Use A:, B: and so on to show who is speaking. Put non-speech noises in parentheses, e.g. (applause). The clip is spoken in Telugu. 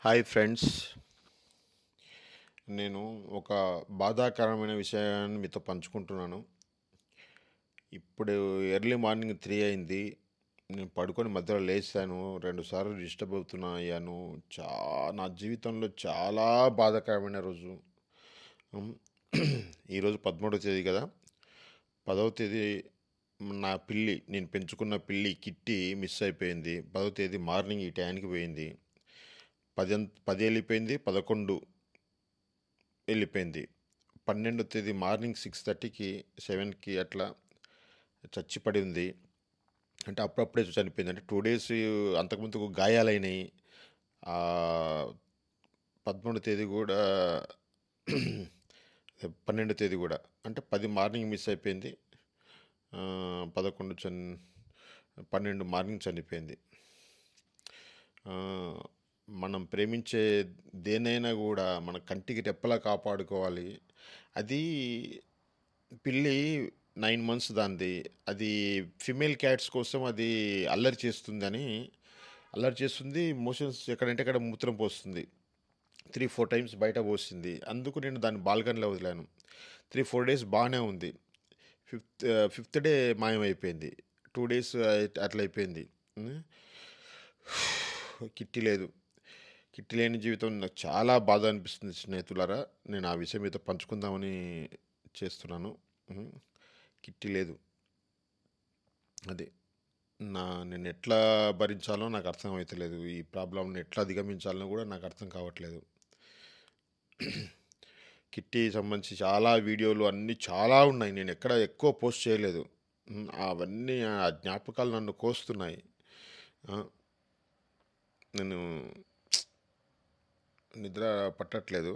A: Hi friends. నేను ఒక బాధాకరమైన విషయాన్ని మీతో పంచుకుంటున్నాను. ఇప్పుడు ఎర్లీ మార్నింగ్ త్రీ అయింది. నేను పడుకొని మధ్యలో లేచాను. రెండుసార్లు డిస్టర్బ్ అవుతున్నా అయ్యాను. చా నా జీవితంలో చాలా బాధాకరమైన రోజు. (clears throat) ఈరోజు పదమూడవ తేదీ కదా. పదవ తేదీ నా పిల్లి నేను పెంచుకున్న పిల్లి కిట్టి మిస్ అయిపోయింది. పదవ తేదీ మార్నింగ్ ఈ టైంకి పోయింది. పది పది వెళ్ళిపోయింది పదకొండు వెళ్ళిపోయింది పన్నెండో తేదీ మార్నింగ్ సిక్స్ థర్టీకి సెవెన్కి అట్లా చచ్చి పడి ఉంది. అంటే అప్పుడప్పుడే చనిపోయింది. అంటే టూ డేస్ అంతకుముందుకు గాయాలైనాయి. ఆ, పదమూడో తేదీ కూడా (clears throat) పన్నెండో తేదీ కూడా. అంటే పది మార్నింగ్ మిస్ అయిపోయింది. పదకొండు చన్ పన్నెండు మార్నింగ్ చనిపోయింది. మనం ప్రేమించే దేనైనా కూడా మన కంటికి రెప్పలా కాపాడుకోవాలి. అది పిల్లి నైన్ మంత్స్ దాంది అది ఫిమేల్ క్యాట్స్ కోసం అది అల్లరి చేస్తుందని అల్లరి చేస్తుంది. మోషన్స్ ఎక్కడంటే అక్కడ మూత్రం పోస్తుంది. త్రీ ఫోర్ టైమ్స్ బయట పోసింది. అందుకు నేను దాన్ని బాల్కనీలో వదిలాను. త్రీ ఫోర్ డేస్ బాగానే ఉంది. ఫిఫ్త్ ఫిఫ్త్ డే మాయమైపోయింది. టూ డేస్ అట్లా అయిపోయింది (sighs) కిట్టి లేదు. కిట్టి లేని జీవితం నాకు చాలా బాధ అనిపిస్తుంది స్నేహితులారా. నేను ఆ విషయం మీతో పంచుకుందామని చేస్తున్నాను. కిట్టి లేదు. అది. నా నేను ఎట్లా భరించాలో నాకు అర్థం అవుతలేదు ఈ ప్రాబ్లంని ఎట్లా అధిగమించాలో కూడా నాకు అర్థం కావట్లేదు. కిట్టి సంబంధించి చాలా వీడియోలు అన్నీ చాలా ఉన్నాయి. నేను ఎక్కడ ఎక్కువ పోస్ట్ చేయలేదు. అవన్నీ ఆ జ్ఞాపకాలు నన్ను కోస్తున్నాయి. నేను నిద్ర పట్టట్లేదు.